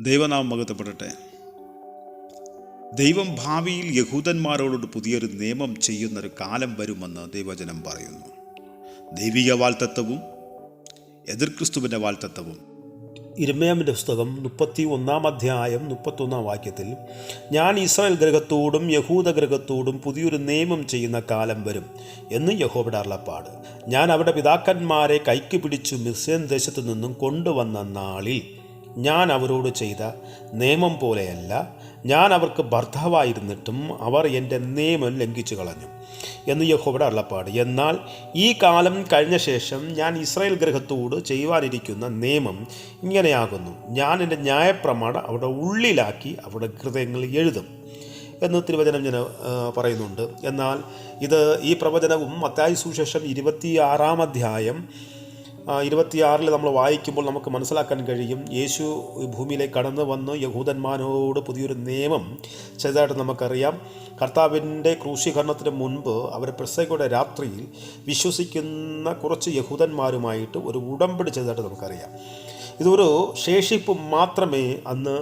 ദൈവനാമം മകത്തപ്പെടട്ടെ ദൈവം ഭാവിയിൽ യഹൂദന്മാരോട് പുതിയൊരു നിയമം ചെയ്യുന്നൊരു കാലം വരുമെന്ന് ദൈവജനം പറയുന്നു. ദൈവിക വാൽത്തത്വവും എതിർ ക്രിസ്തുവിന്റെ വാൽത്തത്വവും ഇരമയാമിന്റെ പുസ്തകം മുപ്പത്തി ഒന്നാം അധ്യായം മുപ്പത്തൊന്നാം വാക്യത്തിൽ ഞാൻ ഇസ്രായേൽ ഗ്രഹത്തോടും യഹൂദ ഗ്രഹത്തോടും പുതിയൊരു നിയമം ചെയ്യുന്ന കാലം വരും എന്ന് യഹോബയുടെ അരുളപ്പാട്. ഞാൻ അവിടെ പിതാക്കന്മാരെ കൈക്ക് പിടിച്ചു മിസ്യൻ ദേശത്തു നിന്നും കൊണ്ടുവന്ന നാളിൽ ഞാൻ അവരോട് ചെയ്ത നിയമം പോലെയല്ല ഞാൻ അവർക്ക് ഭർത്താവായിരുന്നിട്ടും അവർ എന്റെ നിയമം ലംഘിച്ചു കളഞ്ഞു എന്ന് യഹോബയുടെ അള്ളപ്പാട് എന്നാൽ ഈ കാലം കഴിഞ്ഞ ശേഷം ഞാൻ ഇസ്രായേൽ ഗ്രഹത്തോട് ചെയ്യുവാനിരിക്കുന്ന നിയമം ഇങ്ങനെയാകുന്നു. ഞാൻ എന്റെ ന്യായപ്രമാണം അവിടെ ഉള്ളിലാക്കി അവിടെ ഹൃദയങ്ങൾ എഴുതും എന്ന് തിരുവചനം ഞാൻ പറയുന്നുണ്ട്. എന്നാൽ ഇത് ഈ പ്രവചനവും മത്തായി സുശേഷം ഇരുപത്തി ആറാം അധ്യായം ഇരുപത്തിയാറിൽ നമ്മൾ വായിക്കുമ്പോൾ നമുക്ക് മനസ്സിലാക്കാൻ കഴിയും. യേശു ഭൂമിയിലേക്ക് കടന്നു വന്ന്. യഹൂദന്മാരോട് പുതിയൊരു നിയമം ചെയ്തതായിട്ട് നമുക്കറിയാം. കർത്താവിന്റെ ക്രൂശീകരണത്തിന് മുൻപ് അവർ പെസകയുടെ രാത്രിയിൽ വിശ്വസിക്കുന്ന കുറച്ച് യഹൂദന്മാരുമായിട്ട് ഒരു ഉടമ്പടി ചെയ്തതായിട്ട് നമുക്കറിയാം. ഇതൊരു ശേഷിപ്പ് മാത്രമേ അന്ന്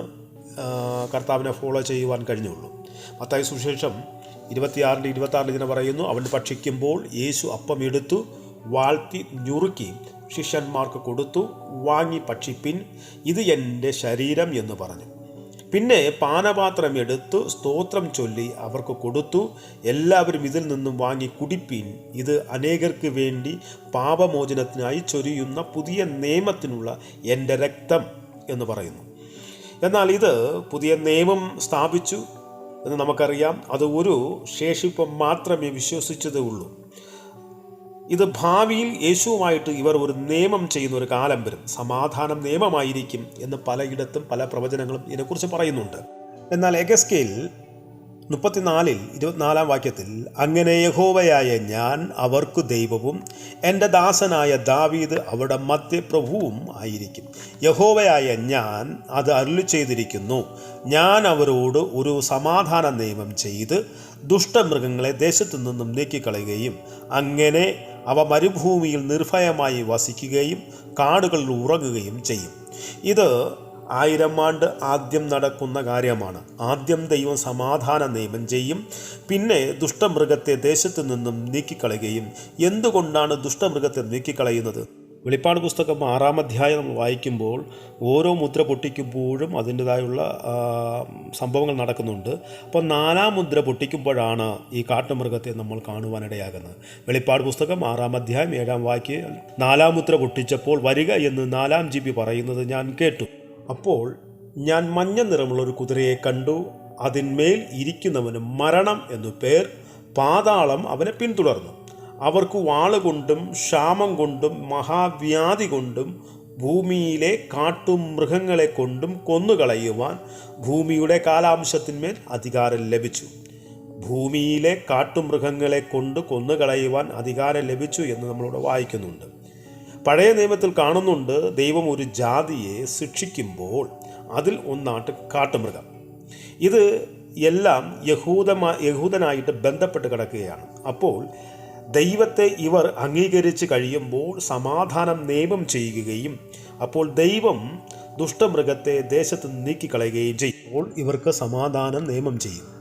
കർത്താവിനെ ഫോളോ ചെയ്യുവാൻ കഴിഞ്ഞുള്ളൂ. മത്തായി സുശേഷം ഇരുപത്തിയാറിന്റെ ഇരുപത്താറിൽ ഇതിനെ പറയുന്നു. അവൻ ഭക്ഷിക്കുമ്പോൾ യേശു അപ്പം എടുത്തു വാഴ്ത്തി ഞുറുക്കി ശിഷ്യന്മാർക്ക് കൊടുത്തു വാങ്ങി ഭക്ഷിപ്പിൻ ഇത് എന്റെ ശരീരം എന്ന് പറഞ്ഞു. പിന്നെ പാനപാത്രം എടുത്തു സ്തോത്രം ചൊല്ലി അവർക്ക് കൊടുത്തു എല്ലാവരും ഇതിൽ നിന്നും വാങ്ങി കുടിപ്പിൻ. ഇത് അനേകർക്ക് വേണ്ടി പാപമോചനത്തിനായി ചൊരിയുന്ന പുതിയ നിയമത്തിനുള്ള എന്റെ രക്തം എന്ന് പറയുന്നു. എന്നാൽ ഇത് പുതിയ നിയമം സ്ഥാപിച്ചു എന്ന് നമുക്കറിയാം. അത് ഒരു ശേഷിപ്പം മാത്രമേ വിശ്വസിച്ചതേ ഉള്ളൂ. ഇത് ഭാവിയിൽ യേശുവുമായിട്ട് ഇവർ ഒരു നിയമം ചെയ്യുന്ന ഒരു കാലം വരും. സമാധാനം നിയമമായിരിക്കും എന്ന് പലയിടത്തും പല പ്രവചനങ്ങളും ഇതിനെക്കുറിച്ച് പറയുന്നുണ്ട്. എന്നാൽ എഗസ്കേൽ മുപ്പത്തിനാലിൽ ഇരുപത്തിനാലാം വാക്യത്തിൽ അങ്ങനെ യഹോവയായ ഞാൻ അവർക്ക് ദൈവവും എന്റെ ദാസനായ ദാവീദ് അവിടെ മധ്യപ്രഭുവും ആയിരിക്കും. യഹോവയായ ഞാൻ അത് അരുളി ചെയ്തിരിക്കുന്നു ഞാൻ അവരോട് ഒരു സമാധാന നിയമം ചെയ്ത് ദുഷ്ടമൃഗങ്ങളെ ദേശത്തു നിന്നും നീക്കിക്കളയുകയും അങ്ങനെ അവ മരുഭൂമിയിൽ നിർഭയമായി വസിക്കുകയും കാടുകളിൽ ഉറങ്ങുകയും ചെയ്യും. ഇത് ആയിരം ആണ്ട് ആദ്യം നടക്കുന്ന കാര്യമാണ്. ആദ്യം ദൈവം സമാധാന നിയമം ചെയ്യും പിന്നെ ദുഷ്ടമൃഗത്തെ ദേശത്തു നിന്നും നീക്കിക്കളയുകയും. എന്തുകൊണ്ടാണ് ദുഷ്ടമൃഗത്തെ നീക്കിക്കളയുന്നത്? വെളിപ്പാട് പുസ്തകം ആറാം അധ്യായം നമ്മൾ വായിക്കുമ്പോൾ ഓരോ മുദ്ര പൊട്ടിക്കുമ്പോഴും അതിന്റെതായുള്ള സംഭവങ്ങൾ നടക്കുന്നുണ്ട്. അപ്പോൾ നാലാം മുദ്ര പൊട്ടിക്കുമ്പോഴാണ് ഈ കാട്ടുമൃഗത്തെ നമ്മൾ കാണുവാനിടയാകുന്നത്. വെളിപ്പാട് പുസ്തകം ആറാം അധ്യായം ഏഴാം വാക്യം നാലാം മുദ്ര പൊട്ടിച്ചപ്പോൾ വരിക എന്ന് നാലാം ജി പറയുന്നത് ഞാൻ കേട്ടു. അപ്പോൾ ഞാൻ മഞ്ഞ നിറമുള്ള ഒരു കുതിരയെ കണ്ടു. അതിന്മേൽ ഇരിക്കുന്നവന് മരണം എന്നു പേർ പാതാളം അവനെ പിന്തുടർന്നു. അവർക്ക് വാളുകൊണ്ടും ക്ഷാമം കൊണ്ടും മഹാവ്യാധി കൊണ്ടും ഭൂമിയിലെ കാട്ടും മൃഗങ്ങളെ കൊണ്ടും കൊന്നുകളയുവാൻ ഭൂമിയുടെ കാലാംശത്തിന്മേൽ അധികാരം ലഭിച്ചു. ഭൂമിയിലെ കാട്ടുമൃഗങ്ങളെ കൊണ്ട് കൊന്നുകളയുവാൻ അധികാരം ലഭിച്ചു എന്ന് നമ്മളിവിടെ വായിക്കുന്നുണ്ട്. പഴയ നിയമത്തിൽ കാണുന്നുണ്ട് ദൈവം ഒരു ജാതിയെ ശിക്ഷിക്കുമ്പോൾ അതിൽ ഒന്നാട്ട് കാട്ടുമൃഗം. ഇത് എല്ലാം യഹൂദമാ യഹൂദനായിട്ട് ബന്ധപ്പെട്ട് കിടക്കുകയാണ്. അപ്പോൾ ദൈവത്തെ ഇവർ അംഗീകരിച്ച് കഴിയുമ്പോൾ സമാധാനം നിയമം ചെയ്യുകയും അപ്പോൾ ദൈവം ദുഷ്ടമൃഗത്തെ ദേശത്ത് നീക്കിക്കളയുകയും ചെയ്യും. അപ്പോൾ ഇവർക്ക് സമാധാനം നിയമം ചെയ്യും.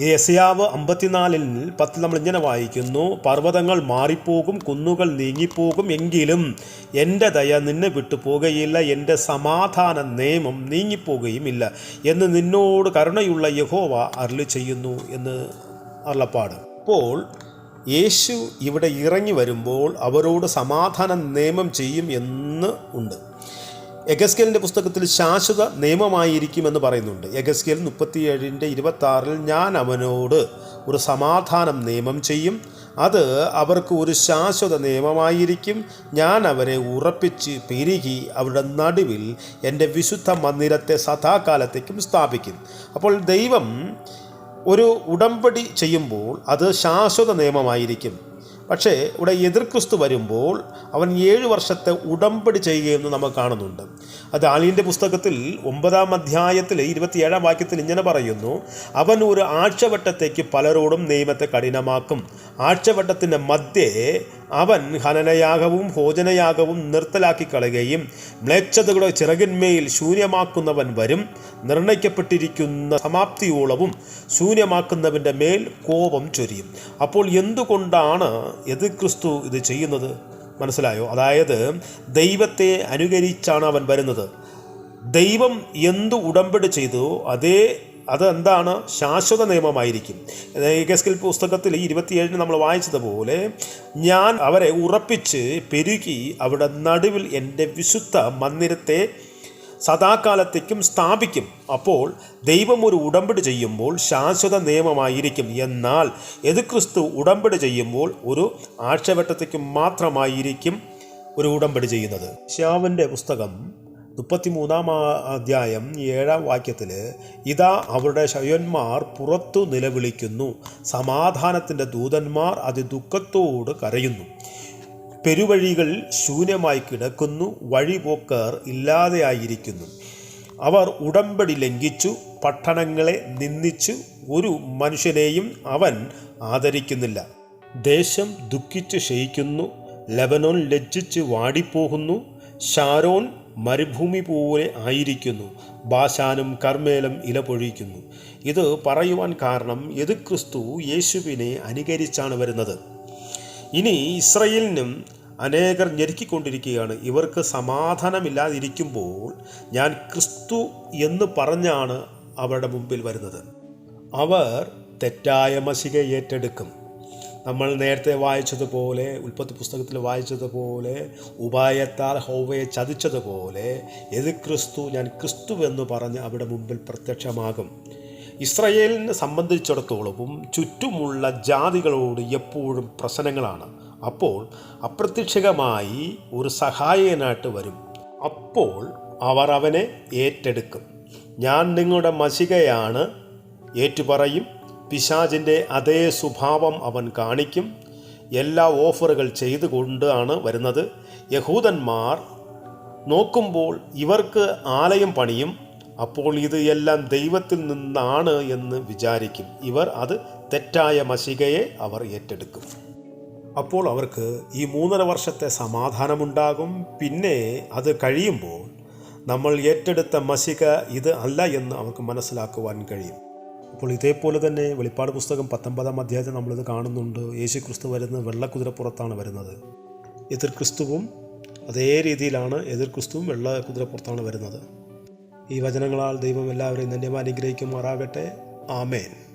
യസയാവ് അമ്പത്തിനാലിൽ പത്തിൽ നമ്മൾ ഇങ്ങനെ വായിക്കുന്നു പർവതങ്ങൾ മാറിപ്പോകും കുന്നുകൾ നീങ്ങിപ്പോകും എങ്കിലും എന്റെ ദയ നിന്നെ വിട്ടു പോകുകയില്ല എന്റെ സമാധാന നിയമം നീങ്ങിപ്പോകുകയുമില്ല എന്ന് നിന്നോട് കരുണയുള്ള യഹോവ അരുളി ചെയ്യുന്നു എന്ന് അരുളപ്പാട്. അപ്പോൾ യേശു ഇവിടെ ഇറങ്ങി വരുമ്പോൾ അവരോട് സമാധാന നിയമം ചെയ്യും എന്ന് ഉണ്ട്. എഗസ്കേലിന്റെ പുസ്തകത്തിൽ ശാശ്വത നിയമമായിരിക്കുമെന്ന് പറയുന്നുണ്ട്. എഗസ്കേൽ മുപ്പത്തിയേഴിന്റെ ഇരുപത്തി ആറിൽ ഞാൻ അവനോട് ഒരു സമാധാനം നിയമം ചെയ്യും. അത് അവർക്ക് ഒരു ശാശ്വത നിയമമായിരിക്കും. ഞാൻ അവരെ ഉറപ്പിച്ച് പെരുകി അവരുടെ നടുവിൽ എന്റെ വിശുദ്ധ മന്ദിരത്തെ സദാകാലത്തേക്കും സ്ഥാപിക്കും. അപ്പോൾ ദൈവം ഒരു ഉടമ്പടി ചെയ്യുമ്പോൾ അത് ശാശ്വത നിയമമായിരിക്കും. പക്ഷേ ഇവിടെ എതിർ ക്രിസ്തു വരുമ്പോൾ അവൻ ഏഴു വർഷത്തെ ഉടമ്പടി ചെയ്യുകയെന്ന് നമ്മൾ കാണുന്നുണ്ട്. അത് ആലീന്റെ പുസ്തകത്തിൽ ഒമ്പതാം അധ്യായത്തിൽ ഇരുപത്തിയേഴാം വാക്യത്തിൽ ഇങ്ങനെ പറയുന്നു അവൻ ഒരു ആഴ്ചവട്ടത്തേക്ക് പലരോടും നിയമത്തെ കഠിനമാക്കും. ആഴ്ചവട്ടത്തിന്റെ മധ്യേ അവൻ ഹനനയാഗവും ഭോജനയാഗവും നിർത്തലാക്കി കളയുകയും മ്ലേച്ഛതകളുടെ ചിറകിന്മേൽ ശൂന്യമാക്കുന്നവൻ വരും. നിർണയിക്കപ്പെട്ടിരിക്കുന്ന സമാപ്തിയോളവും ശൂന്യമാക്കുന്നവന്റെ മേൽ കോപം ചൊരിയും. അപ്പോൾ എന്തുകൊണ്ടാണ് എതിർ ക്രിസ്തു ഇത് ചെയ്യുന്നത്? മനസ്സിലായോ? അതായത് ദൈവത്തെ അനുകരിച്ചാണ് അവൻ വരുന്നത്. ദൈവം എന്തു ഉടമ്പടി ചെയ്തു അതേ അതെന്താണ്? ശാശ്വത നിയമമായിരിക്കും. ഏകസ്കിൽ പുസ്തകത്തിൽ ഇരുപത്തിയേഴിന് നമ്മൾ വായിച്ചതുപോലെ ഞാൻ അവരെ ഉറപ്പിച്ച് പെരുകി അവിടെ നടുവിൽ എന്റെ വിശുദ്ധ മന്ദിരത്തെ സദാകാലത്തേക്കും സ്ഥാപിക്കും. അപ്പോൾ ദൈവം ഒരു ഉടമ്പടി ചെയ്യുമ്പോൾ ശാശ്വത നിയമമായിരിക്കും. എന്നാൽ ക്രിസ്തു ഉടമ്പടി ചെയ്യുമ്പോൾ ഒരു ആഴ്ചവട്ടത്തേക്കും മാത്രമായിരിക്കും ഒരു ഉടമ്പടി ചെയ്യുന്നത്. ശ്യാവിന്റെ പുസ്തകം മുപ്പത്തിമൂന്നാം അധ്യായം ഏഴാം വാക്യത്തിൽ ഇതാ അവരുടെ ശയന്മാർ പുറത്തു നിലവിളിക്കുന്നു. സമാധാനത്തിന്റെ ദൂതന്മാർ അതിദുഃഖത്തോട് കരയുന്നു. പെരുവഴികൾ ശൂന്യമായി കിടക്കുന്നു. വഴിപോക്കർ ഇല്ലാതെയായിരിക്കുന്നു. അവർ ഉടമ്പടി ലംഘിച്ചു. പട്ടണങ്ങളെ നിന്ദിച്ചു. ഒരു മനുഷ്യനെയും അവൻ ആദരിക്കുന്നില്ല. ദേശം ദുഃഖിച്ച് ക്ഷയിക്കുന്നു ലബനോൻ ലജ്ജിച്ച് വാടിപ്പോകുന്നു. ഷാരോൻ മരുഭൂമി പോലെ ആയിരിക്കുന്നു. ബാശാനും കർമ്മേലും ഇല പൊഴിക്കുന്നു ഇത് പറയുവാൻ കാരണം എത് ക്രിസ്തു യേശുവിനെ അനുകരിച്ചാണ് വരുന്നത്. ഇനി ഇസ്രയേലിനും അനേകർ ഞെരുക്കിക്കൊണ്ടിരിക്കുകയാണ്. ഇവർക്ക് സമാധാനമില്ലാതിരിക്കുമ്പോൾ ഞാൻ ക്രിസ്തു എന്ന് പറഞ്ഞാണ് അവരുടെ മുമ്പിൽ വരുന്നത്. അവർ തെറ്റായ മസിക ഏറ്റെടുക്കും നമ്മൾ നേരത്തെ വായിച്ചതുപോലെ ഉൽപ്പത്തി പുസ്തകത്തിൽ വായിച്ചതുപോലെ ഉപായത്താൽ ഹോവയെ ചതിച്ചതുപോലെ എത് ക്രിസ്തു ഞാൻ ക്രിസ്തു എന്ന് പറഞ്ഞ് അവിടെ മുമ്പിൽ പ്രത്യക്ഷമാകും. ഇസ്രയേലിനെ സംബന്ധിച്ചിടത്തോളവും ചുറ്റുമുള്ള ജാതികളോട് എപ്പോഴും പ്രശ്നങ്ങളാണ്. അപ്പോൾ അപ്രത്യക്ഷികമായി ഒരു സഹായകനായിട്ട് വരും. അപ്പോൾ അവർ അവനെ ഏറ്റെടുക്കും. ഞാൻ നിങ്ങളുടെ മസികയാണ് ഏറ്റുപറയും പിശാചിന്റെ അതേ സ്വഭാവം അവൻ കാണിക്കും. എല്ലാ ഓഫറുകൾ ചെയ്തുകൊണ്ടാണ് വരുന്നത്. യഹൂദന്മാർ നോക്കുമ്പോൾ ഇവർക്ക് ആലയം പണിയും. അപ്പോൾ ഇത് എല്ലാം ദൈവത്തിൽ നിന്നാണ് എന്ന് വിചാരിക്കും. ഇവർ അത് തെറ്റായ മശികയെ അവർ ഏറ്റെടുക്കും. അപ്പോൾ അവർക്ക് ഈ മൂന്നര വർഷത്തെ സമാധാനമുണ്ടാകും. പിന്നെ അത് കഴിയുമ്പോൾ നമ്മൾ ഏറ്റെടുത്ത മഷിക ഇത് അല്ല എന്ന് അവർക്ക് മനസ്സിലാക്കുവാൻ കഴിയും. അപ്പോൾ ഇതേപോലെ തന്നെ വെളിപ്പാട് പുസ്തകം പത്തൊമ്പതാം അധ്യായത്തിൽ നമ്മളിത് കാണുന്നുണ്ട്. യേശു ക്രിസ്തു വരുന്നത് വെള്ളക്കുതിരപ്പുറത്താണ് വരുന്നത്. എതിർ ക്രിസ്തുവും അതേ രീതിയിലാണ് എതിർ ക്രിസ്തുവും വെള്ളക്കുതിരപ്പുറത്താണ് വരുന്നത്. ഈ വചനങ്ങളാൽ ദൈവം എല്ലാവരെയും ധന്യമായി അനുഗ്രഹിക്കുമാറാകട്ടെ. ആമേൻ.